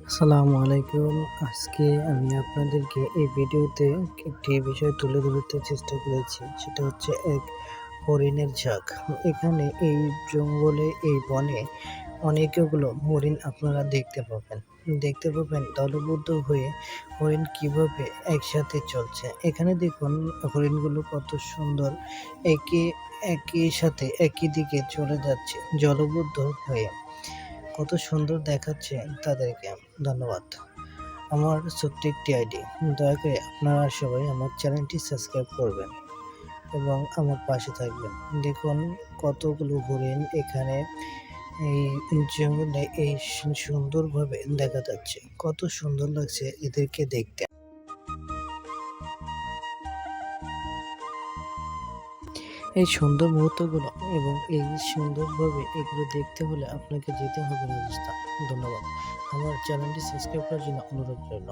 আসসালামু আলাইকুম। আজকে আমি আপনাদেরকে এই ভিডিওতে একটি বিষয় তুলে ধরতে চেষ্টা করেছি, সেটা হচ্ছে এক হরিণের ঝাঁক। এখানে এই জঙ্গলে, এই বনে অনেকগুলো হরিণ আপনারা দেখতে পাবেন। দেখতে পাবেন দলবদ্ধ হয়ে হরিণ কীভাবে একসাথে চলছে। এখানে দেখুন হরিণগুলো কত সুন্দর একে একই সাথে একই দিকে চলে যাচ্ছে, জলবদ্ধ হয়ে। কত সুন্দর দেখাচ্ছে তাদেরকে। ধন্যবাদ। আমার সত্যি একটি আইডি। দয়া করে আপনারা সবাই আমার চ্যানেলটি সাবস্ক্রাইব করবেন এবং আমার পাশে থাকবেন। দেখুন কতগুলো হরিণ এখানে এই জঙ্গলে এই সুন্দরভাবে দেখা যাচ্ছে। কত সুন্দর লাগছে এদেরকে দেখতে। এই সুন্দর মুহূর্তগুলো এবং এই সুন্দরভাবে এগুলো দেখতে হলে আপনাকে যেতে হবে রাজস্থান। ধন্যবাদ। আমার চ্যানেলটি সাবস্ক্রাইব করার জন্য অনুরোধ রইল।